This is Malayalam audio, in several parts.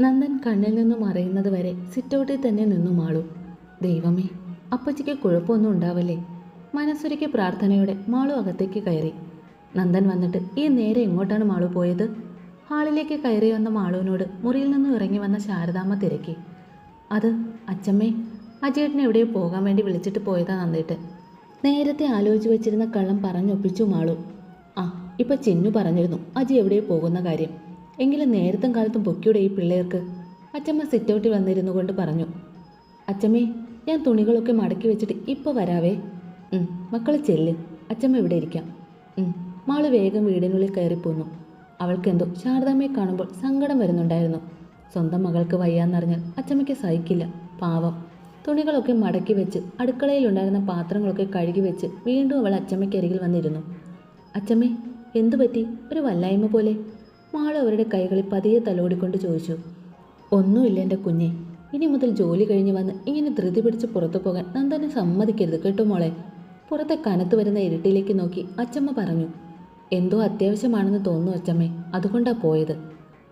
നന്ദൻ കണ്ണിൽ നിന്നും മറയുന്നത് വരെ സിറ്റൗട്ടിൽ തന്നെ നിന്നു മാളു ദൈവമേ അപ്പച്ചിക്ക് കുഴപ്പമൊന്നും ഉണ്ടാവല്ലേ? മനസ്സൊരുക്കി പ്രാർത്ഥനയോടെ മാളു അകത്തേക്ക് കയറി. നന്ദൻ വന്നിട്ട് ഈ നേരെ എങ്ങോട്ടാണ് മാളു പോയത്? ഹാളിലേക്ക് കയറി വന്ന മാളുവിനോട് മുറിയിൽ നിന്നും ഇറങ്ങി വന്ന ശാരദാമ്മ തിരക്കി. അത് അച്ചമ്മേ അജയേട്ടനെ എവിടെയോ പോകാൻ വേണ്ടി വിളിച്ചിട്ട് പോയതാ നന്ദിട്ട് നേരത്തെ ആലോചിച്ച് വെച്ചിരുന്ന കള്ളം പറഞ്ഞൊപ്പിച്ചു മാളു. ആ ഇപ്പൊ ചിന്നു പറഞ്ഞിരുന്നു അജി എവിടെയോ പോകുന്ന കാര്യം. എങ്കിലും നേരത്തും കാലത്തും പൊക്കിയുടെ ഈ പിള്ളേർക്ക് അച്ചമ്മ സിറ്റൗട്ടിൽ വന്നിരുന്നു കൊണ്ട് പറഞ്ഞു. അച്ചമ്മേ ഞാൻ തുണികളൊക്കെ മടക്കി വെച്ചിട്ട് ഇപ്പോൾ വരാവേ. മക്കൾ ചെല്ല്. അച്ചമ്മ ഇവിടെ ഇരിക്കാം. മാൾ വേഗം വീടിനുള്ളിൽ കയറിപ്പോന്നു അവൾക്കെന്തോ ശാരദാമ്മയെ കാണുമ്പോൾ സങ്കടം വരുന്നുണ്ടായിരുന്നു. സ്വന്തം മകൾക്ക് വയ്യാന്നറിഞ്ഞാൽ അച്ചമ്മയ്ക്ക് സഹിക്കില്ല. പാവം. തുണികളൊക്കെ മടക്കി വെച്ച് അടുക്കളയിലുണ്ടായിരുന്ന പാത്രങ്ങളൊക്കെ കഴുകി വെച്ച് വീണ്ടും അവൾ അച്ചമ്മയ്ക്കരികിൽ വന്നിരുന്നു. അച്ചമ്മേ എന്തു പറ്റി ഒരു വല്ലായ്മ പോലെ. മാൾ അവരുടെ കൈകളിൽ പതിയെ തലോടിക്കൊണ്ട് ചോദിച്ചു ഒന്നുമില്ല എന്റെ കുഞ്ഞെ. ഇനി മുതൽ ജോലി കഴിഞ്ഞ് വന്ന് ഇങ്ങനെ ധൃതി പിടിച്ച് പുറത്തു പോകാൻ നന്ദനെ സമ്മതിക്കരുത് കേട്ടോ മോളെ. പുറത്തെ കനത്ത് വരുന്ന ഇരുട്ടിലേക്ക് നോക്കി അച്ചമ്മ പറഞ്ഞു എന്തോ അത്യാവശ്യമാണെന്ന് തോന്നുന്നു അച്ചമ്മേ അതുകൊണ്ടാ പോയത്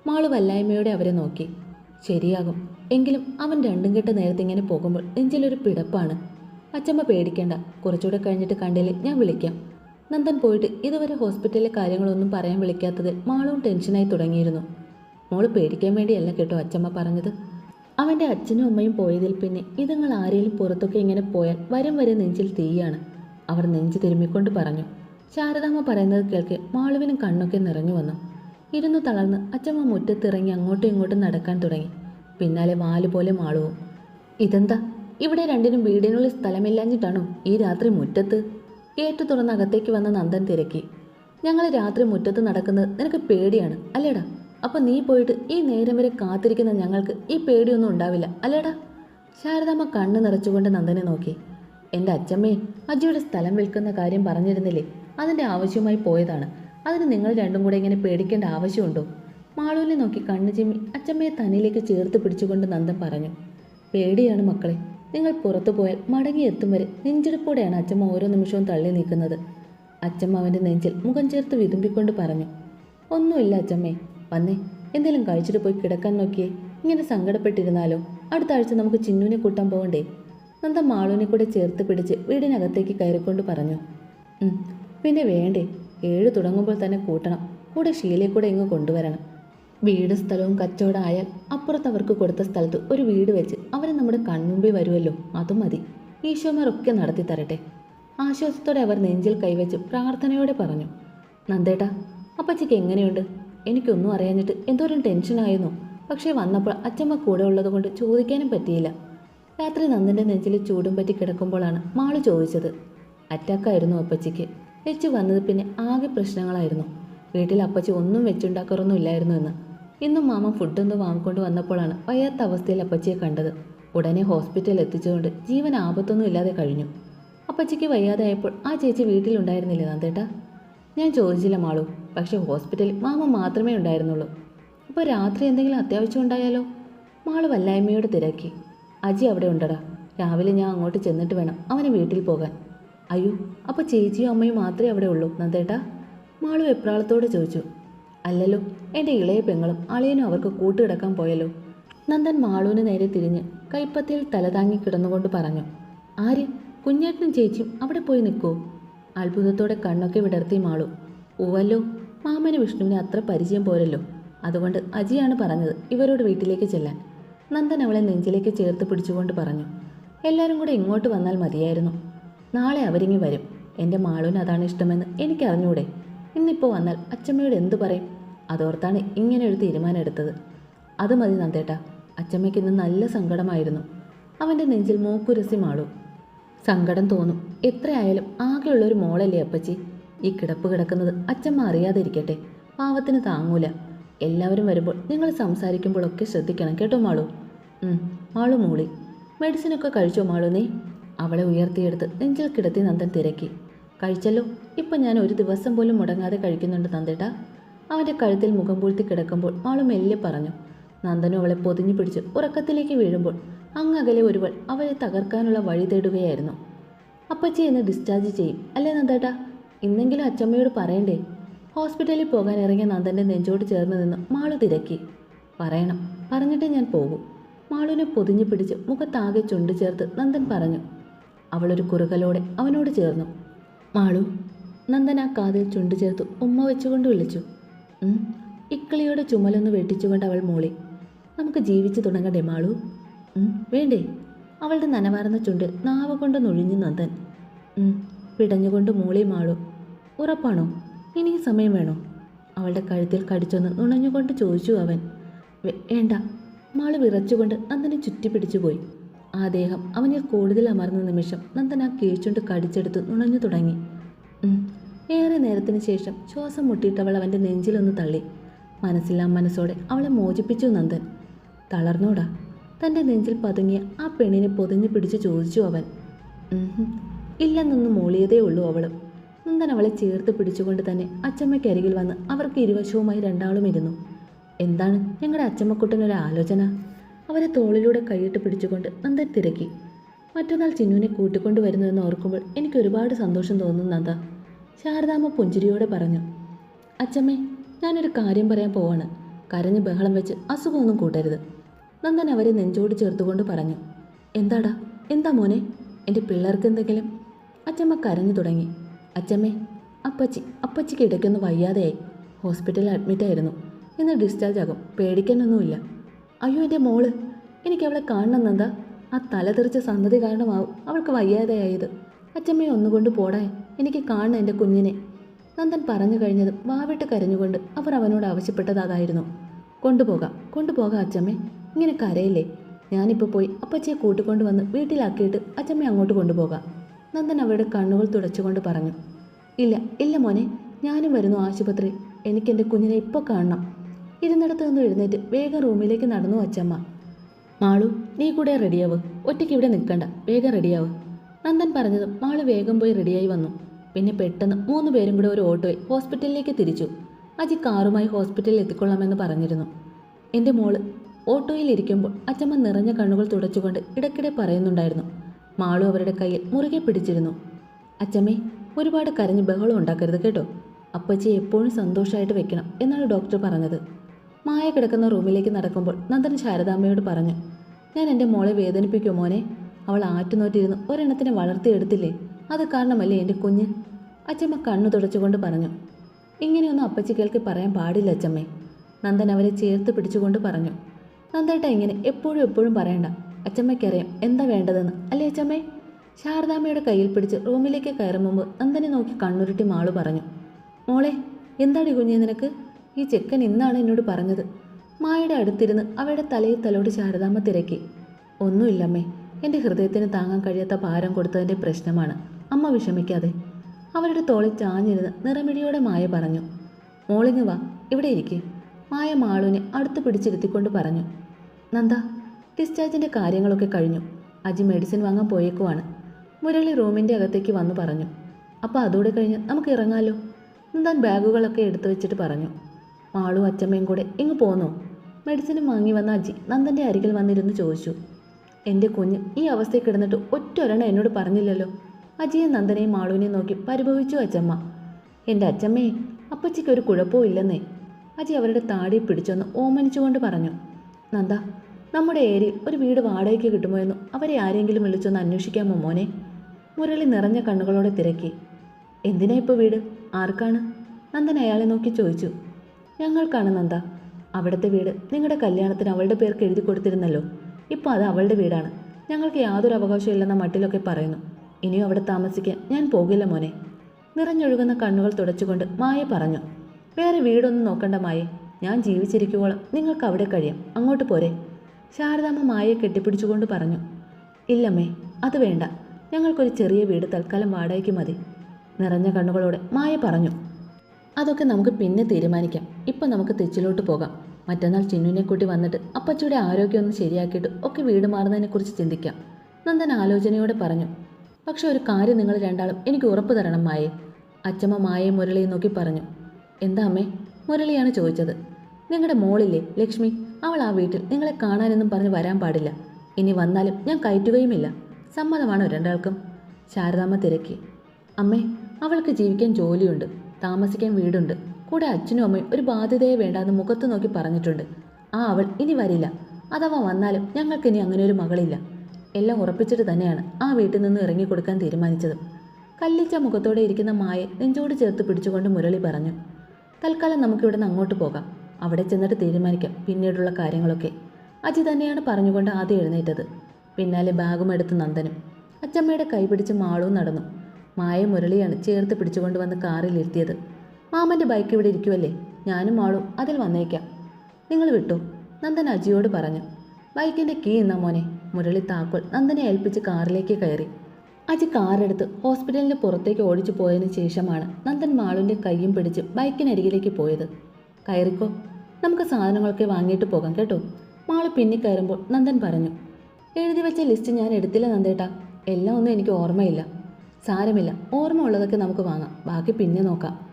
മാൾ വല്ലായ്മയോടെ അവരെ നോക്കി. ശരിയാകും. എങ്കിലും അവൻ രണ്ടും കെട്ട നേരത്തെ ഇങ്ങനെ പോകുമ്പോൾ നെഞ്ചിലൊരു പിടപ്പാണ്. അച്ചമ്മ പേടിക്കേണ്ട. കുറച്ചുകൂടെ കഴിഞ്ഞിട്ട് കണ്ടില്ലേ ഞാൻ വിളിക്കാം. നന്ദൻ പോയിട്ട് ഇതുവരെ ഹോസ്പിറ്റലിലെ കാര്യങ്ങളൊന്നും പറയാൻ വിളിക്കാത്തതിൽ മാളവും ടെൻഷനായി തുടങ്ങിയിരുന്നു. മോൾ പേടിക്കാൻ വേണ്ടിയല്ല കേട്ടോ അച്ചമ്മ പറഞ്ഞത്. അവന്റെ അച്ഛനും അമ്മയും പോയതിൽ പിന്നെ ഇതുങ്ങൾ ആരെയും പുറത്തൊക്കെ ഇങ്ങനെ പോയാൽ വരും വരെ നെഞ്ചിൽ തീയാണ്. അവർ നെഞ്ച് തിരുമ്മിക്കൊണ്ട് പറഞ്ഞു. ശാരദാമ്മ പറയുന്നത് കേൾക്കെ മാളുവിനും കണ്ണൊക്കെ നിറഞ്ഞു വന്നു. ഇരുന്നു തളർന്ന് അച്ചമ്മ മുറ്റത്തിറങ്ങി അങ്ങോട്ടും ഇങ്ങോട്ടും നടക്കാൻ തുടങ്ങി. പിന്നാലെ വാൽ പോലെ മാളുവും. ഇതെന്താ? ഇവിടെ രണ്ടിനും വീടിനുള്ളിൽ സ്ഥലമില്ലാഞ്ഞിട്ടാണോ ഈ രാത്രി മുറ്റത്ത്? ഗേറ്റ് തുറന്ന് അകത്തേക്ക് വന്ന നന്ദൻ തിരക്കി. ഞങ്ങൾ രാത്രി മുറ്റത്ത് നടക്കുന്നത് നിനക്ക് പേടിയാണ് അല്ലേടാ? അപ്പൊ നീ പോയിട്ട് ഈ നേരം വരെ കാത്തിരിക്കുന്ന ഞങ്ങൾക്ക് ഈ പേടിയൊന്നും ഉണ്ടാവില്ല അല്ലേടാ? ശാരദാമ്മ കണ്ണ് നിറച്ചുകൊണ്ട് നന്ദനെ നോക്കി. എന്റെ അച്ഛമ്മേ അജിയുടെ സ്ഥലം വിൽക്കുന്ന കാര്യം പറഞ്ഞിരുന്നില്ലേ? അതിന്റെ ആവശ്യമായി പോയതാണ്. അതിന് നിങ്ങൾ രണ്ടും കൂടെ ഇങ്ങനെ പേടിക്കേണ്ട ആവശ്യമുണ്ടോ? മാളൂലിനെ നോക്കി കണ്ണു ചിമ്മി അച്ചമ്മയെ തന്നിലേക്ക് ചേർത്ത് പിടിച്ചുകൊണ്ട് നന്ദൻ പറഞ്ഞു. പേടിയാണ് മക്കളെ നിങ്ങൾ പുറത്തു പോയാൽ മടങ്ങി എത്തും വരെ നെഞ്ചെടുപ്പോടെയാണ് അച്ഛമ്മ ഓരോ നിമിഷവും തള്ളി നീക്കുന്നത്. അച്ഛമ്മ അവന്റെ നെഞ്ചിൽ മുഖം ചേർത്ത് വിതുമ്പിക്കൊണ്ട് പറഞ്ഞു ഒന്നുമില്ല അച്ഛമ്മേ വന്നേ എന്തെങ്കിലും കഴിച്ചിട്ട് പോയി കിടക്കാൻ നോക്കിയേ. ഇങ്ങനെ സങ്കടപ്പെട്ടിരുന്നാലോ? അടുത്ത ആഴ്ച നമുക്ക് ചിന്നുവിനെ കൂട്ടാൻ പോകണ്ടേ? നന്ദ മാളുവിനെ കൂടെ ചേർത്ത് പിടിച്ച് വീടിനകത്തേക്ക് കയറിക്കൊണ്ട് പറഞ്ഞു പിന്നെ വേണ്ടേ. ഏഴ് തുടങ്ങുമ്പോൾ തന്നെ കൂട്ടണം. കൂടെ ഷീലയെ കൂടെ ഇങ്ങ് കൊണ്ടുവരണം. വീട് സ്ഥലവും കച്ചവടമായാൽ അപ്പുറത്ത് അവർക്ക് കൊടുത്ത സ്ഥലത്ത് ഒരു വീട് വെച്ച് അവർ നമ്മുടെ കൺമുമ്പിൽ വരുമല്ലോ അതും മതി. ഈശോമാരൊക്കെ നടത്തി തരട്ടെ. ആശ്വാസത്തോടെ അവർ നെഞ്ചിൽ കൈവച്ച് പ്രാർത്ഥനയോടെ പറഞ്ഞു നന്ദേട്ടാ അപ്പച്ചയ്ക്ക് എങ്ങനെയുണ്ട്? എനിക്കൊന്നും അറിയാഞ്ഞിട്ട് എന്തോരം ടെൻഷനായിരുന്നു പക്ഷേ വന്നപ്പോൾ അച്ചമ്മ കൂടെ ഉള്ളതുകൊണ്ട് ചോദിക്കാനും പറ്റിയില്ല. രാത്രി നന്ദന്റെ നെഞ്ചിൽ ചൂടും പറ്റി കിടക്കുമ്പോഴാണ് മാൾ ചോദിച്ചത് അറ്റാക്കായിരുന്നു അപ്പച്ചിക്ക്? വെച്ച് വന്നത് പിന്നെ ആകെ പ്രശ്നങ്ങളായിരുന്നു? വീട്ടിൽ അപ്പച്ചി ഒന്നും വെച്ചുണ്ടാക്കാറൊന്നും ഇല്ലായിരുന്നു എന്ന്? ഇന്നും മാമ ഫുഡൊന്ന് വാങ്ങിക്കൊണ്ട് വന്നപ്പോഴാണ് വയ്യാത്ത അവസ്ഥയിൽ അപ്പച്ചിയെ കണ്ടത്. ഉടനെ ഹോസ്പിറ്റലിൽ എത്തിച്ചുകൊണ്ട് ജീവൻ ആപത്തൊന്നും ഇല്ലാതെ കഴിഞ്ഞു. അപ്പച്ചിക്ക് വയ്യാതായപ്പോൾ ആ ചേച്ചി വീട്ടിലുണ്ടായിരുന്നില്ല നന്ദേട്ടാ? ഞാൻ ചോദിച്ചില്ല മാളു പക്ഷേ ഹോസ്പിറ്റലിൽ മാമ മാത്രമേ ഉണ്ടായിരുന്നുള്ളൂ. അപ്പോൾ രാത്രി എന്തെങ്കിലും അത്യാവശ്യം ഉണ്ടായാലോ? മാൾ വല്ലായ്മയോട് തിരക്കി. അജി അവിടെ ഉണ്ടടാ. രാവിലെ ഞാൻ അങ്ങോട്ട് ചെന്നിട്ട് വേണം അവനെ വീട്ടിൽ പോകാൻ. അയ്യോ അപ്പോൾ ചേച്ചിയും അമ്മയും മാത്രമേ അവിടെ ഉള്ളൂ നന്ദേട്ടാ? മാളു എപ്രാളത്തോടെ ചോദിച്ചു. അല്ലല്ലോ എന്റെ ഇളയ പെങ്ങളും അളിയനും അവർക്ക് കൂട്ടുകിടക്കാൻ പോയല്ലോ. നന്ദൻ മാളൂന് നേരെ തിരിഞ്ഞ് കൈപ്പത്തിയിൽ തലതാങ്ങി കിടന്നുകൊണ്ട് പറഞ്ഞു ആര്? കുഞ്ഞേട്ടനും ചേച്ചിയും അവിടെ പോയി നിൽക്കൂ. അത്ഭുതത്തോടെ കണ്ണൊക്കെ വിടർത്തി മാളു ഓവല്ലോ മാമന് വിഷ്ണുവിന് അത്ര പരിചയം പോരല്ലോ. അതുകൊണ്ട് അജിയാണ് പറഞ്ഞത് ഇവരോട് വീട്ടിലേക്ക് ചെല്ലാൻ. നന്ദൻ അവളെ നെഞ്ചിലേക്ക് ചേർത്ത് പിടിച്ചുകൊണ്ട് പറഞ്ഞു എല്ലാവരും കൂടെ ഇങ്ങോട്ട് വന്നാൽ മതിയായിരുന്നു. നാളെ അവരിങ്ങി വരും. എന്റെ മാളുവിന് അതാണ് ഇഷ്ടമെന്ന് എനിക്ക് അറിഞ്ഞൂടെ ഇന്നിപ്പോൾ വന്നാൽ അച്ചമ്മയോട് എന്തു പറയും? അതോർത്താണ് ഇങ്ങനെ ഒരു തീരുമാനം എടുത്തത് അത് മതി നന്ദേട്ടാ. അച്ചമ്മയ്ക്ക് ഇന്ന് നല്ല സങ്കടമായിരുന്നു. അവന്റെ നെഞ്ചിൽ മൂക്കുരസി മാളു സങ്കടം തോന്നും. എത്രയായാലും ആകെയുള്ളൊരു മോളല്ലേ അപ്പച്ചി? ഈ കിടപ്പ് കിടക്കുന്നത് അച്ചമ്മ അറിയാതിരിക്കട്ടെ. പാവത്തിന് താങ്ങൂല. എല്ലാവരും വരുമ്പോൾ നിങ്ങൾ സംസാരിക്കുമ്പോഴൊക്കെ ശ്രദ്ധിക്കണം കേട്ടോ മാളു. മാളു മൂളി. മെഡിസിനൊക്കെ കഴിച്ചോ മാളു നീ? അവളെ ഉയർത്തിയെടുത്ത് നെഞ്ചിൽ കിടത്തി നന്ദൻ തിരക്കി. കഴിച്ചല്ലോ. ഇപ്പം ഞാൻ ഒരു ദിവസം പോലും മുടങ്ങാതെ കഴിക്കുന്നുണ്ട് നന്ദേട്ടാ. അവന്റെ കഴുത്തിൽ മുഖം പൂഴ്ത്തി കിടക്കുമ്പോൾ മാളു മെല്ലെ പറഞ്ഞു. നന്ദനും അവളെ പൊതിഞ്ഞു പിടിച്ച് ഉറക്കത്തിലേക്ക് വീഴുമ്പോൾ അങ്ങകലെ ഒരുവൾ അവരെ തകർക്കാനുള്ള വഴി തേടുകയായിരുന്നു. അപ്പച്ചി എന്ന് ഡിസ്ചാർജ് ചെയ്യും. അല്ലേ നന്ദേട്ടാ? ഇന്നെങ്കിലും അച്ചമ്മയോട് പറയണ്ടേ? ഹോസ്പിറ്റലിൽ പോകാൻ ഇറങ്ങിയ നന്ദന്റെ നെഞ്ചോട് ചേർന്ന് നിന്ന് മാളു തിരക്കി. പറയണം. പറഞ്ഞിട്ടേ ഞാൻ പോകൂ. മാളുവിനെ പൊതിഞ്ഞു പിടിച്ച് മുഖത്താകെ ചുണ്ടു ചേർത്ത് നന്ദൻ പറഞ്ഞു. അവളൊരു കുറുകലോടെ അവനോട് ചേർന്നു. മാളു നന്ദൻ ആ കാതിൽ ചുണ്ടു ചേർത്ത് ഉമ്മ വെച്ചുകൊണ്ട് വിളിച്ചു. ഇക്കിളിയുടെ ചുമലൊന്ന് വെട്ടിച്ചുകൊണ്ട് അവൾ മോളി. നമുക്ക് ജീവിച്ചു തുടങ്ങണ്ടേ മാളു. "ഉം, വേണ്ടേ? അവളുടെ നനവാർന്ന ചുണ്ടിൽ നാവ് കൊണ്ട് നൊഴിഞ്ഞു നന്ദൻ. പിടഞ്ഞുകൊണ്ട് മോളി മാളു. ഉറപ്പാണോ? ഇനി സമയം വേണോ? അവളുടെ കഴുത്തിൽ കടിച്ചൊന്ന് നുണഞ്ഞുകൊണ്ട് ചോദിച്ചു അവൻ. വേണ്ട. മാളു വിറച്ചുകൊണ്ട് നന്ദനെ ചുറ്റിപ്പിടിച്ചുപോയി. ആ ദേഹം അവനിൽ കൂടുതൽ അമർന്ന നിമിഷം നന്ദൻ ആ കീഴ്ച്ചുണ്ട് കടിച്ചെടുത്ത് നുണഞ്ഞു തുടങ്ങി. ഏറെ നേരത്തിന് ശേഷം ശ്വാസം മുട്ടിയിട്ടവൾ അവന്റെ നെഞ്ചിലൊന്ന് തള്ളി. മനസ്സില്ലാ മനസ്സോടെ അവളെ മോചിപ്പിച്ചു നന്ദൻ. തളർന്നോടാ. തന്റെ നെഞ്ചിൽ പതുങ്ങിയ ആ പെണ്ണിനെ പൊതിഞ്ഞു പിടിച്ച് ചോദിച്ചു അവൻ. ഇല്ലെന്നൊന്ന് മൂളിയതേ ഉള്ളൂ അവളും. നന്ദൻ അവളെ ചേർത്ത് പിടിച്ചുകൊണ്ട് തന്നെ അച്ചമ്മയ്ക്കരികിൽ വന്ന് അവർക്ക് ഇരുവശവുമായി രണ്ടാളും ഇരുന്നു. എന്താണ് ഞങ്ങളുടെ അച്ചമ്മക്കുട്ടനൊരു ആലോചന? അവരെ തോളിലൂടെ കൈയിട്ട് പിടിച്ചുകൊണ്ട് നന്ദൻ തിരക്കി. മറ്റന്നാൾ ചിന്നുവിനെ കൂട്ടിക്കൊണ്ടു വരുന്നുവെന്ന് ഓർക്കുമ്പോൾ എനിക്ക് ഒരുപാട് സന്തോഷം തോന്നുന്നു നന്ദ. ശാരദാമ്മ പുഞ്ചിരിയോടെ പറഞ്ഞു അച്ചമ്മേ ഞാനൊരു കാര്യം പറയാൻ പോവാണ്. കരഞ്ഞ് ബഹളം വെച്ച് അസുഖമൊന്നും കൂട്ടരുത്. നന്ദൻ അവരെ നെഞ്ചോട് ചേർത്തുകൊണ്ട് പറഞ്ഞു എന്താടാ? എന്താ മോനെ? എന്റെ പിള്ളേർക്ക് എന്തെങ്കിലും? അച്ചമ്മ കരഞ്ഞു തുടങ്ങി അച്ചമ്മേ അപ്പച്ചി അപ്പച്ചിക്ക് ഇടയ്ക്കൊന്ന് വയ്യാതെയായി. ഹോസ്പിറ്റലിൽ അഡ്മിറ്റായിരുന്നു. ഇന്ന് ഡിസ്ചാർജ് ആകും. പേടിക്കാനൊന്നുമില്ല. അയ്യോ എന്റെ മോൾ. എനിക്ക് അവളെ കാണണം നന്ദ ആ തലതെറിച്ച സന്തതി കാരണമാവും അവൾക്ക് വയ്യാതെയായത്. അച്ചമ്മയെ ഒന്നുകൊണ്ട് പോടാൻ എനിക്ക് കാണണം എന്റെ കുഞ്ഞിനെ. നന്ദൻ പറഞ്ഞു കഴിഞ്ഞതും വാവിട്ട് കരഞ്ഞുകൊണ്ട് അവർ അവനോട് ആവശ്യപ്പെട്ടത് അതായിരുന്നു. കൊണ്ടുപോകാം കൊണ്ടുപോകാം അച്ചമ്മേ. ഇങ്ങനെ കരയില്ലേ? ഞാനിപ്പോൾ പോയി അപ്പച്ചയെ കൂട്ടിക്കൊണ്ട് വന്ന് വീട്ടിലാക്കിയിട്ട് അച്ചമ്മയെ അങ്ങോട്ട് കൊണ്ടുപോകാം. നന്ദൻ അവരുടെ കണ്ണുകൾ തുടച്ചുകൊണ്ട് പറഞ്ഞു. ഇല്ല ഇല്ല മോനെ ഞാനും വരുന്നു ആശുപത്രി. എനിക്കെന്റെ കുഞ്ഞിനെ ഇപ്പോൾ കാണണം. ഇരുന്നിടത്ത് നിന്ന് എഴുന്നേറ്റ് വേഗം റൂമിലേക്ക് നടന്നു അച്ചമ്മ. മാളു നീ കൂടെ റെഡിയാവ്. ഒറ്റയ്ക്ക് ഇവിടെ നിൽക്കണ്ട. വേഗം റെഡിയാവ്. നന്ദൻ പറഞ്ഞത് മാളു വേഗം പോയി റെഡിയായി വന്നു. പിന്നെ പെട്ടെന്ന് മൂന്ന് പേരും കൂടെ ഒരു ഓട്ടോയിൽ ഹോസ്പിറ്റലിലേക്ക് തിരിച്ചു. അജി കാറുമായി ഹോസ്പിറ്റലിൽ എത്തിക്കൊള്ളാമെന്ന് പറഞ്ഞിരുന്നു. എന്റെ മോൾ ഓട്ടോയിൽ ഇരിക്കുമ്പോൾ അച്ചമ്മ നിറഞ്ഞ കണ്ണുകൾ തുടച്ചുകൊണ്ട് ഇടയ്ക്കിടെ പറയുന്നുണ്ടായിരുന്നു. മാളു അവരുടെ കയ്യിൽ മുറുകെ പിടിച്ചിരുന്നു. അച്ചമ്മേ ഒരുപാട് കരഞ്ഞ് ബഹളം ഉണ്ടാക്കരുത് കേട്ടോ. അപ്പച്ചി എപ്പോഴും സന്തോഷമായിട്ട് വെക്കണം എന്നാണ് ഡോക്ടർ പറഞ്ഞത്. മായ കിടക്കുന്ന റൂമിലേക്ക് നടക്കുമ്പോൾ നന്ദൻ ശാരദാമ്മയോട് പറഞ്ഞു ഞാൻ എന്റെ മോളെ വേദനിപ്പിക്കും മോനെ? അവൾ ആറ്റുനോറ്റിരുന്ന് ഒരെണ്ണത്തിനെ വളർത്തിയെടുത്തില്ലേ? അത് കാരണമല്ലേ എന്റെ കുഞ്ഞ്? അച്ചമ്മ കണ്ണു തുടച്ചുകൊണ്ട് പറഞ്ഞു ഇങ്ങനെയൊന്നും അപ്പച്ചി കേൾക്കി പറയാൻ പാടില്ല അച്ചമ്മേ. നന്ദൻ അവരെ ചേർത്ത് പിടിച്ചുകൊണ്ട് പറഞ്ഞു നന്ദേട്ട ഇങ്ങനെ എപ്പോഴും എപ്പോഴും പറയണ്ട. അച്ചമ്മയ്ക്കറിയാം എന്താ വേണ്ടതെന്ന്. അല്ലേ അച്ചമ്മേ? ശാരദാമ്മയുടെ കയ്യിൽ പിടിച്ച് റൂമിലേക്ക് കയറും മുമ്പ് നന്ദനെ നോക്കി കണ്ണുരുട്ടി മാളു പറഞ്ഞു മോളെ എന്താടി കുഞ്ഞ് നിനക്ക്? ഈ ചെക്കൻ ഇന്നാണ് എന്നോട് പറഞ്ഞത്. മായയുടെ അടുത്തിരുന്ന് അവയുടെ തലയിൽ തലോട് ശാരദാമ്മ തിരക്കി. ഒന്നുമില്ലമ്മേ എന്റെ ഹൃദയത്തിന് താങ്ങാൻ കഴിയാത്ത ഭാരം കൊടുത്തതിന്റെ പ്രശ്നമാണ്. അമ്മ വിഷമിക്കാതെ. അവരുടെ തോളിൽ ചാഞ്ഞിരുന്ന് നിറമിടിയോടെ മായ പറഞ്ഞു. മോളിങ് വാ ഇവിടെ ഇരിക്കെ. മായ മാളുവിനെ അടുത്ത് പിടിച്ചിരുത്തിക്കൊണ്ട് പറഞ്ഞു. നന്ദ ഡിസ്ചാർജിന്റെ കാര്യങ്ങളൊക്കെ കഴിഞ്ഞു. അജി മെഡിസിൻ വാങ്ങാൻ പോയേക്കുവാണ്. മുരളി റൂമിന്റെ അകത്തേക്ക് വന്നു പറഞ്ഞു. അപ്പോൾ അതോടെ കഴിഞ്ഞ് നമുക്ക് ഇറങ്ങാലോ? നന്ദാൻ ബാഗുകളൊക്കെ എടുത്തു വെച്ചിട്ട് പറഞ്ഞു. മാളും അച്ചമ്മയും കൂടെ ഇങ്ങ് പോന്നോ. മെഡിസിനും വാങ്ങി വന്ന അജി നന്ദന്റെ അരികിൽ വന്നിരുന്ന് ചോദിച്ചു. എന്റെ കുഞ്ഞ് ഈ അവസ്ഥയിൽ കിടന്നിട്ട് ഒറ്റൊരെണ്ണം എന്നോട് പറഞ്ഞില്ലല്ലോ? അജിയെ നന്ദനെയും മാളുവിനെയും നോക്കി പരിഭവിച്ചു അച്ചമ്മ. എന്റെ അച്ചമ്മയെ അപ്പച്ചിക്ക് ഒരു കുഴപ്പവും ഇല്ലെന്നേ. അജി അവരുടെ താടി പിടിച്ചൊന്ന് ഓമനിച്ചുകൊണ്ട് പറഞ്ഞു. നന്ദ നമ്മുടെ ഏരിയയിൽ ഒരു വീട് വാടകയ്ക്ക് കിട്ടുമോ എന്ന് അവരെ ആരെങ്കിലും വിളിച്ചൊന്ന് അന്വേഷിക്കാമോ മോനെ? മുരളി നിറഞ്ഞ കണ്ണുകളോടെ തിരക്കി. എന്തിനാ ഇപ്പോൾ വീട്? ആർക്കാണ്? നന്ദൻ അയാളെ നോക്കി ചോദിച്ചു. ഞങ്ങൾക്കാണ് നന്ദ. അവിടുത്തെ വീട് നിങ്ങളുടെ കല്യാണത്തിന് അവളുടെ പേർക്ക് എഴുതി കൊടുത്തിരുന്നല്ലോ. ഇപ്പോൾ അത് അവളുടെ വീടാണ്. ഞങ്ങൾക്ക് യാതൊരു അവകാശവും ഇല്ലെന്ന മട്ടിലൊക്കെ പറയുന്നു. ഇനിയും അവിടെ താമസിക്കാൻ ഞാൻ പോകില്ല മോനെ. നിറഞ്ഞൊഴുകുന്ന കണ്ണുകൾ തുടച്ചുകൊണ്ട് മായ പറഞ്ഞു. വേറെ വീടൊന്നും നോക്കണ്ട മായെ. ഞാൻ ജീവിച്ചിരിക്കുവോളം നിങ്ങൾക്ക് അവിടെ കഴിയാം. അങ്ങോട്ട് പോരെ. ശാരദാമ്മ മായയെ കെട്ടിപ്പിടിച്ചുകൊണ്ട് പറഞ്ഞു. ഇല്ലമ്മേ അത് വേണ്ട. ഞങ്ങൾക്കൊരു ചെറിയ വീട് തൽക്കാലം വാടകയ്ക്ക് മതി. നിറഞ്ഞ കണ്ണുകളോടെ മായ പറഞ്ഞു. അതൊക്കെ നമുക്ക് പിന്നെ തീരുമാനിക്കാം. ഇപ്പം നമുക്ക് തെച്ചിലോട്ട് പോകാം. മറ്റന്നാൾ ചിന്നുവിനെ കൂട്ടി വന്നിട്ട് അപ്പച്ചിയുടെ ആരോഗ്യം ഒന്ന് ശരിയാക്കിയിട്ട് ഒക്കെ വീട് മാറുന്നതിനെക്കുറിച്ച് ചിന്തിക്കാം. നന്ദൻ ആലോചനയോടെ പറഞ്ഞു പക്ഷെ ഒരു കാര്യം നിങ്ങൾ രണ്ടാളും എനിക്ക് ഉറപ്പ് തരണം മായെ. അച്ചമ്മ മായയെ മുരളിയെ നോക്കി പറഞ്ഞു എന്താ അമ്മേ? മുരളിയാണ് ചോദിച്ചത് നിങ്ങളുടെ മോളില്ലേ ലക്ഷ്മി? അവൾ ആ വീട്ടിൽ നിങ്ങളെ കാണാനെന്നും പറഞ്ഞ് വരാൻ പാടില്ല. ഇനി വന്നാലും ഞാൻ കയറ്റുകയുമില്ല. സമ്മതമാണോ രണ്ടാൾക്കും? ശാരദാമ്മ തിരക്കി അമ്മേ അവൾക്ക് ജീവിക്കാൻ ജോലിയുണ്ട് താമസിക്കാൻ വീടുണ്ട്. കൂടെ അച്ഛനും അമ്മയും ഒരു ബാധ്യതയെ വേണ്ടാന്ന് മുഖത്ത് നോക്കി പറഞ്ഞിട്ടുണ്ട്. ആ അവൾ ഇനി വരില്ല. അഥവാ വന്നാലും ഞങ്ങൾക്കിനി അങ്ങനെ ഒരു മകളില്ല. എല്ലാം ഉറപ്പിച്ചിട്ട് തന്നെയാണ് ആ വീട്ടിൽ നിന്ന് ഇറങ്ങിക്കൊടുക്കാൻ തീരുമാനിച്ചത്. കല്ലിച്ച മുഖത്തോടെ ഇരിക്കുന്ന മായെ നെഞ്ചോട് ചേർത്ത് പിടിച്ചുകൊണ്ട് മുരളി പറഞ്ഞു തൽക്കാലം നമുക്കിവിടെ നിന്ന് അങ്ങോട്ട് പോകാം. അവിടെ ചെന്നിട്ട് തീരുമാനിക്കാം പിന്നീടുള്ള കാര്യങ്ങളൊക്കെ. അജി തന്നെയാണ് പറഞ്ഞുകൊണ്ട് ആദ്യം എഴുന്നേറ്റത്. പിന്നാലെ ബാഗും എടുത്ത് നന്ദനും. അച്ചമ്മയുടെ കൈ പിടിച്ച് മാളവും നടന്നു. മായ മുരളിയാണ് ചേർത്ത് പിടിച്ചുകൊണ്ട് വന്ന് കാറിൽ ഇരുത്തിയത്. മാമന്റെ ബൈക്ക് ഇവിടെ ഇരിക്കുമല്ലേ ഞാനും മാളും അതിൽ വന്നേക്കാം. നിങ്ങൾ വിട്ടു. നന്ദൻ അജിയോട് പറഞ്ഞു. ബൈക്കിന്റെ കീ എന്നാ മോനെ. മുരളി താക്കോൽ നന്ദനെ ഏൽപ്പിച്ച് കാറിലേക്ക് കയറി. അജി കാറെടുത്ത് ഹോസ്പിറ്റലിന് പുറത്തേക്ക് ഓടിച്ചു പോയതിന് ശേഷമാണ് നന്ദൻ മാളുവിന്റെ കൈയും പിടിച്ച് ബൈക്കിനരികിലേക്ക് പോയത്. കയറിക്കോ. നമുക്ക് സാധനങ്ങളൊക്കെ വാങ്ങിയിട്ട് പോകാം കേട്ടോ. മാൾ പിന്നി കയറുമ്പോൾ നന്ദൻ പറഞ്ഞു. എഴുതി വെച്ച ലിസ്റ്റ് ഞാൻ എടുത്തില്ല നന്ദേട്ടാ. എല്ലാം ഒന്നും എനിക്ക് ഓർമ്മയില്ല. സാരമില്ല. ഓർമ്മ ഉള്ളതൊക്കെ നമുക്ക് വാങ്ങാം. ബാക്കി പിന്നെ നോക്കാം.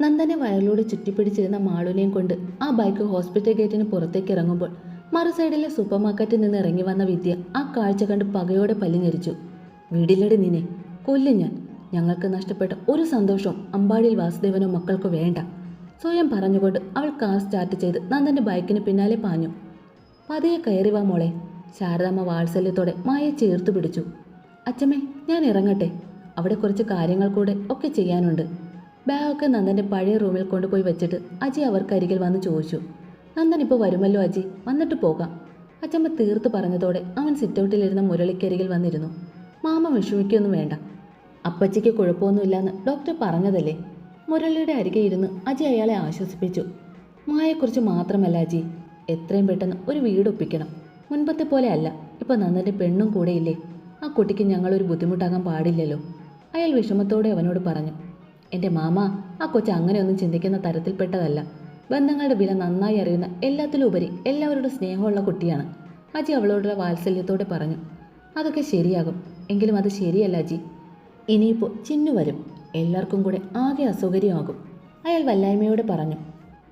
നന്ദനെ വയറിലൂടെ ചുറ്റിപ്പിടിച്ചിരുന്ന മാളുവിനെയും കൊണ്ട് ആ ബൈക്ക് ഹോസ്പിറ്റൽ ഗേറ്റിന് പുറത്തേക്ക് ഇറങ്ങുമ്പോൾ മറു സൈഡിലെ സൂപ്പർ മാർക്കറ്റിൽ നിന്ന് ഇറങ്ങി വന്ന വിദ്യ ആ കാഴ്ച കണ്ട് പകയോടെ പല്ലിഞ്ഞരിച്ചു. വീടില്ലടി നിന്നെ കൊല്ലു ഞാൻ. ഞങ്ങൾക്ക് നഷ്ടപ്പെട്ട ഒരു സന്തോഷവും അമ്പാടിയിൽ വാസുദേവനോ മക്കൾക്ക് വേണ്ട. സ്വയം പറഞ്ഞുകൊണ്ട് അവൾ കാർ സ്റ്റാർട്ട് ചെയ്ത് നന്ദന്റെ ബൈക്കിന് പിന്നാലെ പാഞ്ഞു. പതിയെ കയറി വാ മോളെ. ശാരദാമ്മ വാത്സല്യത്തോടെ മായ ചേർത്തു പിടിച്ചു. അച്ഛമ്മേ ഞാൻ ഇറങ്ങട്ടെ. അവിടെ കുറച്ച് കാര്യങ്ങൾ കൂടെ ഒക്കെ ചെയ്യാനുണ്ട്. ബാഗൊക്കെ നന്ദന്റെ പഴയ റൂമിൽ കൊണ്ടുപോയി വെച്ചിട്ട് അജി അവർക്കരികിൽ വന്ന് ചോദിച്ചു. നന്ദൻ ഇപ്പോൾ വരുമല്ലോ അജി? വന്നിട്ട് പോകാം. അച്ചമ്മ തീർത്ത് പറഞ്ഞതോടെ അവൻ സിറ്റൗട്ടിലിരുന്ന മുരളിക്കരികിൽ വന്നിരുന്നു. മാമ വിഷമിക്കൊന്നും വേണ്ട. അപ്പച്ചിക്ക് കുഴപ്പമൊന്നുമില്ലെന്ന് ഡോക്ടർ പറഞ്ഞതല്ലേ? മുരളിയുടെ അരികെ ഇരുന്ന് അജി അയാളെ ആശ്വസിപ്പിച്ചു. മായെക്കുറിച്ച് മാത്രമല്ല അജി. എത്രയും പെട്ടെന്ന് ഒരു വീട് ഒപ്പിക്കണം. മുൻപത്തെ പോലെ അല്ല. ഇപ്പോൾ നന്ദന്റെ പെണ്ണും കൂടെയില്ലേ ആ കുട്ടിക്ക് ഞങ്ങളൊരു ബുദ്ധിമുട്ടാകാൻ പാടില്ലല്ലോ. അയാൾ വിഷമത്തോടെ അവനോട് പറഞ്ഞു. എന്റെ മാമ ആ കൊച്ചു അങ്ങനെയൊന്നും ചിന്തിക്കുന്ന തരത്തിൽപ്പെട്ടതല്ല. ബന്ധങ്ങളുടെ വില നന്നായി അറിയുന്ന എല്ലാത്തിലുപരി എല്ലാവരോടും സ്നേഹമുള്ള കുട്ടിയാണ്. അജി അവളോടുള്ള വാത്സല്യത്തോടെ പറഞ്ഞു അതൊക്കെ ശരിയാകും. എങ്കിലും അത് ശരിയല്ല അജി. ഇനിയിപ്പോൾ ചിന്നു വരും. എല്ലാവർക്കും കൂടെ ആകെ അസൗകര്യമാകും. അയാൾ വല്ലായ്മയോട് പറഞ്ഞു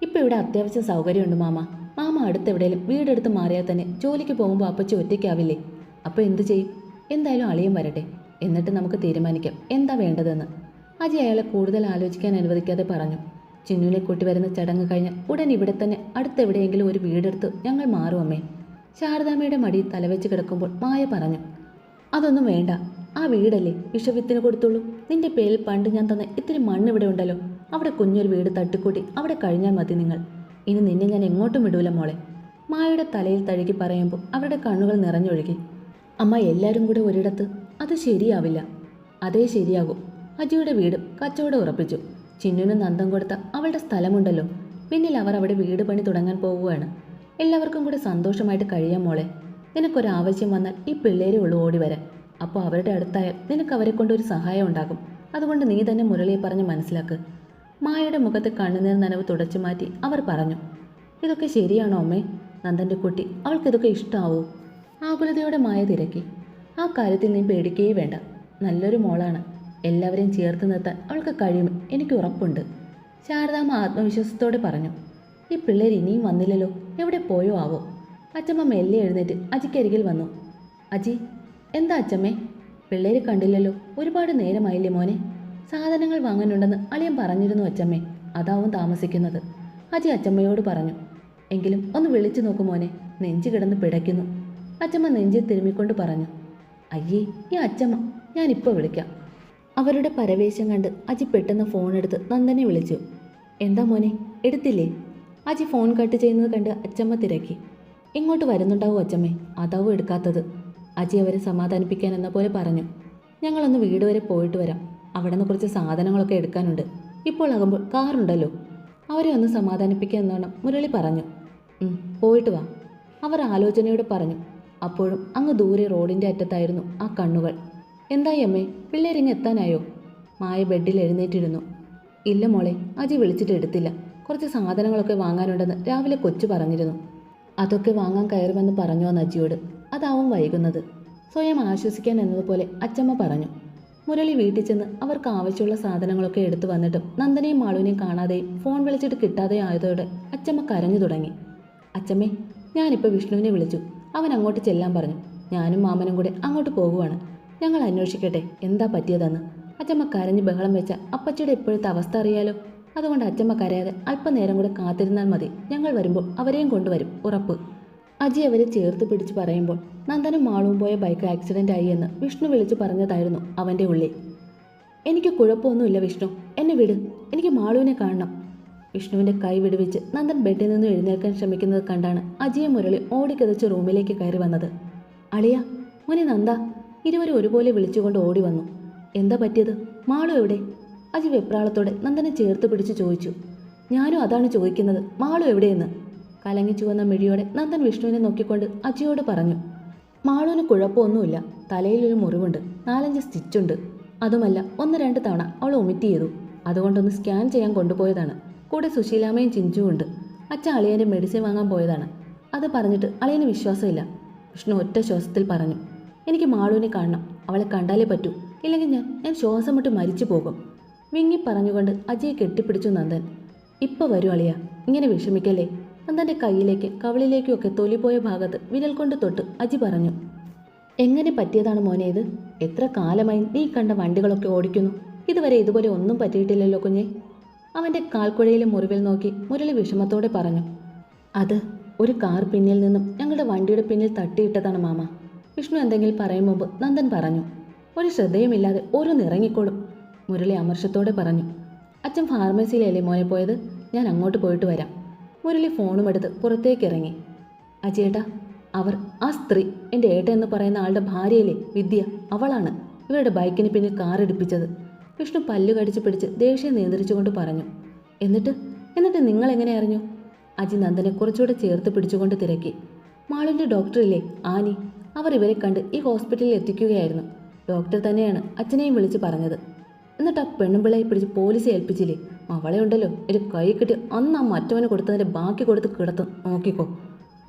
ഇപ്പം ഇവിടെ അത്യാവശ്യം സൗകര്യമുണ്ട് മാമ. മാമ അടുത്തെവിടെയും വീടെടുത്ത് മാറിയാൽ തന്നെ ജോലിക്ക് പോകുമ്പോൾ അപ്പച്ചി ഒറ്റയ്ക്കാവില്ലേ? അപ്പോൾ എന്തു ചെയ്യും? എന്തായാലും അളിയും വരട്ടെ. എന്നിട്ട് നമുക്ക് തീരുമാനിക്കാം. എന്താ വേണ്ടതെന്ന്. അജി അയാളെ കൂടുതൽ ആലോചിക്കാൻ അനുവദിക്കാതെ പറഞ്ഞു. ചിന്നുവിനെ കൂട്ടി വരുന്ന ചടങ്ങ് കഴിഞ്ഞ് ഉടൻ ഇവിടെ തന്നെ അടുത്തെവിടെയെങ്കിലും ഒരു വീടെടുത്ത് ഞങ്ങൾ മാറും അമ്മേ. ശാരദാമ്മയുടെ മടിയിൽ തലവെച്ച് കിടക്കുമ്പോൾ മായ പറഞ്ഞു അതൊന്നും വേണ്ട. ആ വീടല്ലേ വിഷവിത്തിന് കൊടുത്തുള്ളൂ. നിന്റെ പേരിൽ പണ്ട് ഞാൻ തന്ന ഇത്തിരി മണ്ണ് ഇവിടെ ഉണ്ടല്ലോ. അവിടെ കുഞ്ഞൊരു വീട് തട്ടിക്കൂട്ടി അവിടെ കഴിഞ്ഞാൽ മതി നിങ്ങൾ. ഇനി നിന്നെ ഞാൻ എങ്ങോട്ടും വിടൂല മോളെ. മായയുടെ തലയിൽ തഴുകി പറയുമ്പോൾ അവരുടെ കണ്ണുകൾ നിറഞ്ഞൊഴുകി. അമ്മ എല്ലാവരും കൂടെ ഒരിടത്ത്? അത് ശരിയാവില്ല. അതേ ശരിയാകും. അജിയുടെ വീട് കച്ചവടം ഉറപ്പിച്ചു. ചിന്നുവിന് നന്ദം കൊടുത്ത അവളുടെ സ്ഥലമുണ്ടല്ലോ. പിന്നിൽ അവർ അവിടെ വീട് പണി തുടങ്ങാൻ പോവുകയാണ്. എല്ലാവർക്കും കൂടെ സന്തോഷമായിട്ട് കഴിയാം മോളെ. നിനക്കൊരാവശ്യം വന്നാൽ ഈ പിള്ളേരെ ഉള്ളു ഓടി വരാൻ അപ്പോൾ അവരുടെ അടുത്തായാൽ നിനക്ക് അവരെ കൊണ്ട് ഒരു സഹായം ഉണ്ടാകും. അതുകൊണ്ട് നീ തന്നെ മുരളിയെ പറഞ്ഞ് മനസ്സിലാക്ക്. മായയുടെ മുഖത്ത് കണ്ണുനീർ നനവ് തുടച്ചു മാറ്റി അവർ പറഞ്ഞു ഇതൊക്കെ ശരിയാണോ അമ്മേ? നന്ദന്റെ കുട്ടി അവൾക്കിതൊക്കെ ഇഷ്ടമാവോ ആകുലതയോടെ മായ തിരക്കി. ആ കാര്യത്തിൽ നീ പേടിക്കുകയേ വേണ്ട. നല്ലൊരു മോളാണ്. എല്ലാവരെയും ചേർത്ത് നിർത്താൻ അവൾക്ക് കഴിയും. എനിക്ക് ഉറപ്പുണ്ട്. ശാരദാമ്മ ആത്മവിശ്വാസത്തോടെ പറഞ്ഞു. ഈ പിള്ളേർ ഇനിയും വന്നില്ലല്ലോ. എവിടെ പോയോ ആവോ? അച്ചമ്മ മെല്ലെ എഴുന്നേറ്റ് അജിക്കരികിൽ വന്നു. അജി എന്താ അച്ചമ്മേ പിള്ളേർ കണ്ടില്ലല്ലോ. ഒരുപാട് നേരമായില്ലേ മോനെ? സാധനങ്ങൾ വാങ്ങാനുണ്ടെന്ന് അളിയൻ പറഞ്ഞിരുന്നു അച്ചമ്മേ അതാവും താമസിക്കുന്നത്. അജി അച്ചമ്മയോട് പറഞ്ഞു. എങ്കിലും ഒന്ന് വിളിച്ചു നോക്കു മോനെ. നെഞ്ചു കിടന്ന് പിടയ്ക്കുന്നു. അച്ചമ്മ നെഞ്ചിൽ തിരുമ്മിക്കൊണ്ട് പറഞ്ഞു. അയ്യേ ഈ അച്ചമ്മ ഞാനിപ്പോൾ വിളിക്കാം. അവരുടെ പരവേശം കണ്ട് അജി പെട്ടെന്ന് ഫോൺ എടുത്ത് നന്ദനെ വിളിച്ചു. എന്താ മോനെ എടുത്തില്ലേ? അജി ഫോൺ കട്ട് ചെയ്യുന്നത് കണ്ട് അച്ചമ്മ തിരക്കി. ഇങ്ങോട്ട് വരുന്നുണ്ടാവും അച്ചമ്മേ? അതാവും എടുക്കാത്തത്? അജി അവരെ സമാധാനിപ്പിക്കാൻ എന്ന പോലെ പറഞ്ഞു. ഞങ്ങളൊന്ന് വീട് വരെ പോയിട്ട് വരാം. അവിടെ നിന്ന് കുറച്ച് സാധനങ്ങളൊക്കെ എടുക്കാനുണ്ട്. ഇപ്പോൾ ആകുമ്പോൾ കാറുണ്ടല്ലോ അവരെ ഒന്ന് സമാധാനിപ്പിക്കാൻ എന്നോണം മുരളി പറഞ്ഞു. പോയിട്ട് വാ. അവർ ആലോചനയോട് പറഞ്ഞു. അപ്പോഴും അങ്ങ് ദൂരെ റോഡിന്റെ അറ്റത്തായിരുന്നു ആ കണ്ണുകൾ. എന്തായി അമ്മേ? പിള്ളേരിങ്ങ് എത്താനായോ മായ ബെഡിൽ എഴുന്നേറ്റിരുന്നു. ഇല്ല മോളെ അജി വിളിച്ചിട്ട് എടുത്തില്ല. കുറച്ച് സാധനങ്ങളൊക്കെ വാങ്ങാനുണ്ടെന്ന് രാവിലെ കൊച്ചു പറഞ്ഞിരുന്നു. അതൊക്കെ വാങ്ങാൻ കയറുമെന്ന് പറഞ്ഞു വന്ന അജിയോട്. അതാവും വൈകുന്നത്. സ്വയം ആശ്വസിക്കാൻ എന്നതുപോലെ അച്ചമ്മ പറഞ്ഞു. മുരളി വീട്ടിൽ ചെന്ന് അവർക്ക് ആവശ്യമുള്ള സാധനങ്ങളൊക്കെ എടുത്തു വന്നിട്ടും നന്ദനെയും മാളുവിനെയും കാണാതെയും ഫോൺ വിളിച്ചിട്ട് കിട്ടാതെ ആയതോടെ അച്ചമ്മ കരഞ്ഞു തുടങ്ങി. അച്ചമ്മേ ഞാനിപ്പോൾ വിഷ്ണുവിനെ വിളിച്ചു. അവൻ അങ്ങോട്ട് ചെല്ലാൻ പറഞ്ഞു. ഞാനും മാമനും കൂടെ അങ്ങോട്ട് പോകുവാണ്. ഞങ്ങൾ അന്വേഷിക്കട്ടെ. എന്താ പറ്റിയതെന്ന്? അച്ചമ്മ കരഞ്ഞ് ബഹളം വെച്ച അപ്പച്ചിയുടെ ഇപ്പോഴത്തെ അവസ്ഥ അറിയാലോ? അതുകൊണ്ട് അച്ചമ്മ കരയാതെ അല്പനേരം കൂടെ കാത്തിരുന്നാൽ മതി. ഞങ്ങൾ വരുമ്പോൾ അവരെയും കൊണ്ടുവരും. ഉറപ്പ്. അജി അവരെ ചേർത്ത് പിടിച്ച് പറയുമ്പോൾ നന്ദനും മാളുവും പോയ ബൈക്ക് ആക്സിഡന്റ് ആയി എന്ന് വിഷ്ണു വിളിച്ചു പറഞ്ഞതായിരുന്നു അവന്റെ ഉള്ളിൽ. എനിക്ക് കുഴപ്പമൊന്നുമില്ല വിഷ്ണു. എന്നെ വിട്. എനിക്ക് മാളുവിനെ കാണണം. വിഷ്ണുവിന്റെ കൈ വിടുവിച്ച് നന്ദൻ ബെഡിൽ നിന്ന് എഴുന്നേൽക്കാൻ ശ്രമിക്കുന്നത് കണ്ടാണ് അജിയെ മുരളി ഓടിക്കതച്ച് റൂമിലേക്ക് കയറി വന്നത്. അളിയ മോനെ നന്ദ. ഇരുവരും ഒരുപോലെ വിളിച്ചുകൊണ്ട് ഓടി വന്നു. എന്താ പറ്റിയത്? മാളു എവിടെ? അജി വെപ്രാളത്തോടെ നന്ദനെ ചേർത്ത് പിടിച്ച് ചോദിച്ചു. ഞാനും അതാണ് ചോദിക്കുന്നത്. മാളു എവിടെയെന്ന്? കലങ്ങി ചുവന്ന മിഴിയോടെ നന്ദൻ വിഷ്ണുവിനെ നോക്കിക്കൊണ്ട് അജിയോട് പറഞ്ഞു. മാളുവിന് കുഴപ്പമൊന്നുമില്ല. തലയിലൊരു മുറിവുണ്ട്. നാലഞ്ച് സ്റ്റിച്ചുണ്ട്. അതുമല്ല ഒന്ന് രണ്ട് തവണ അവൾ ഒമിറ്റ് ചെയ്തു. അതുകൊണ്ടൊന്ന് സ്കാൻ ചെയ്യാൻ കൊണ്ടുപോയതാണ്. കൂടെ സുശീലാമ്മയും ചിഞ്ചുവും ഉണ്ട്. അച്ഛൻ അളിയന്റെ മെഡിസിൻ വാങ്ങാൻ പോയതാണ്. അത് പറഞ്ഞിട്ട് അളിയന് വിശ്വാസമില്ല. വിഷ്ണു ഒറ്റ ശ്വാസത്തിൽ പറഞ്ഞു. എനിക്ക് മാളുവിനെ കാണണം. അവളെ കണ്ടാലേ പറ്റൂ. ഇല്ലെങ്കിൽ ഞാൻ ഞാൻ ശ്വാസം വിട്ട് മരിച്ചു പോകും. വിങ്ങി പറഞ്ഞുകൊണ്ട് അജയെ കെട്ടിപ്പിടിച്ചു നന്ദൻ. ഇപ്പൊ വരൂ അളിയ. ഇങ്ങനെ വിഷമിക്കല്ലേ? നന്ദന്റെ കയ്യിലേക്ക് കവളിലേക്കും ഒക്കെ തൊലിപോയ ഭാഗത്ത് വിരൽ കൊണ്ട് തൊട്ട് അജി പറഞ്ഞു. എങ്ങനെ പറ്റിയതാണ് മോനെ ഇത്? എത്ര കാലമായി നീ കണ്ട വണ്ടികളൊക്കെ ഓടിക്കുന്നു. ഇതുവരെ ഇതുപോലെ ഒന്നും പറ്റിയിട്ടില്ലല്ലോ കുഞ്ഞെ. അവന്റെ കാൽക്കുഴയിലെ മുറിവിൽ നോക്കി മുരളി വിഷമത്തോടെ പറഞ്ഞു. അത് ഒരു കാർ പിന്നിൽ നിന്നും ഞങ്ങളുടെ വണ്ടിയുടെ പിന്നിൽ തട്ടിയിട്ടതാണ് മാമ. വിഷ്ണു എന്തെങ്കിലും പറയും മുമ്പ് നന്ദൻ പറഞ്ഞു. ഒരു ശ്രദ്ധയുമില്ലാതെ ഓരോന്ന് ഇറങ്ങിക്കോളും. മുരളി അമർഷത്തോടെ പറഞ്ഞു. അച്ഛൻ ഫാർമസിയിലല്ലേ മോനെ പോയത്? ഞാൻ അങ്ങോട്ട് പോയിട്ട് വരാം. മുരളി ഫോണും എടുത്ത് പുറത്തേക്ക് ഇറങ്ങി. അജേട്ടാ അവർ ആ സ്ത്രീ എന്റെ ഏട്ട എന്ന് പറയുന്ന ആളുടെ ഭാര്യയിലെ വിദ്യ അവളാണ്. ഇവരുടെ ബൈക്കിന് പിന്നിൽ കാർ എടുപ്പിച്ചത് വിഷ്ണു പല്ലു കടിച്ചു പിടിച്ച് ദേഷ്യം നിയന്ത്രിച്ചുകൊണ്ട് പറഞ്ഞു. എന്നിട്ട്? എന്നിട്ട് നിങ്ങൾ എങ്ങനെ അറിഞ്ഞു? അജി നന്ദനെ കുറച്ചുകൂടെ ചേർത്ത് പിടിച്ചുകൊണ്ട് തിരക്കി. മാളിന്റെ ഡോക്ടറില്ലേ ആനി? അവർ ഇവരെ കണ്ട് ഈ ഹോസ്പിറ്റലിൽ എത്തിക്കുകയായിരുന്നു. ഡോക്ടർ തന്നെയാണ് അച്ഛനെയും വിളിച്ച് പറഞ്ഞത്. എന്നിട്ട് ആ പെണ്ണുമ്പിളയെ പിടിച്ച് പോലീസ് ഏൽപ്പിച്ചില്ലേ? അവളെ ഉണ്ടല്ലോ. ഒരു കൈ കിട്ടി അന്ന് ആ മറ്റവന് കൊടുത്തതിന്റെ ബാക്കി കൊടുത്ത് കിടത്തും നോക്കിക്കോ.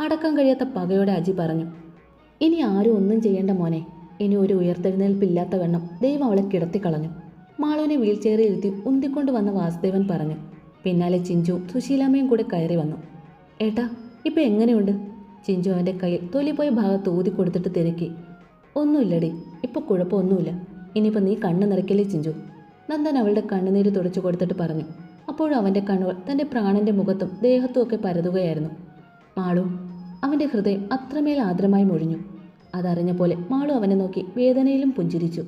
അടക്കാൻ കഴിയാത്ത പകയോടെ അജി പറഞ്ഞു. ഇനി ആരും ഒന്നും ചെയ്യേണ്ട മോനെ. ഇനി ഒരു ഉയർത്തെഴുന്നേൽപ്പില്ലാത്ത വണ്ണം ദൈവം അവളെ കിടത്തിക്കളഞ്ഞു മാളുവിനെ വീൽ ചെയറിൽ ഇരുത്തി ഉന്തിക്കൊണ്ട് വന്ന വാസുദേവൻ പറഞ്ഞു. പിന്നാലെ ചിഞ്ചു സുശീലാമ്മയും കൂടെ കയറി വന്നു. ഏട്ടാ ഇപ്പൊ എങ്ങനെയുണ്ട്? ചിഞ്ചു അവന്റെ കയ്യിൽ തൊലിപ്പോയ ഭാഗത്ത് ഊതി കൊടുത്തിട്ട് തിരക്കി. ഒന്നുമില്ലടി ഇപ്പൊ കുഴപ്പമൊന്നുമില്ല. ഇനിയിപ്പോൾ നീ കണ്ണ് നിറയ്ക്കല്ലേ ചിഞ്ചു? നന്ദൻ അവളുടെ കണ്ണുനീര് തുടച്ചു കൊടുത്തിട്ട് പറഞ്ഞു. അപ്പോഴും അവന്റെ കണ്ണുകൾ തന്റെ പ്രാണന്റെ മുഖത്തും ദേഹത്തും ഒക്കെ പരതുകയായിരുന്നു. മാളു അവന്റെ ഹൃദയം അത്രമേൽ ആദ്രമായി മൊഴിഞ്ഞു. അതറിഞ്ഞ പോലെ മാളു അവനെ നോക്കി വേദനയിലും പുഞ്ചിരിച്ചു.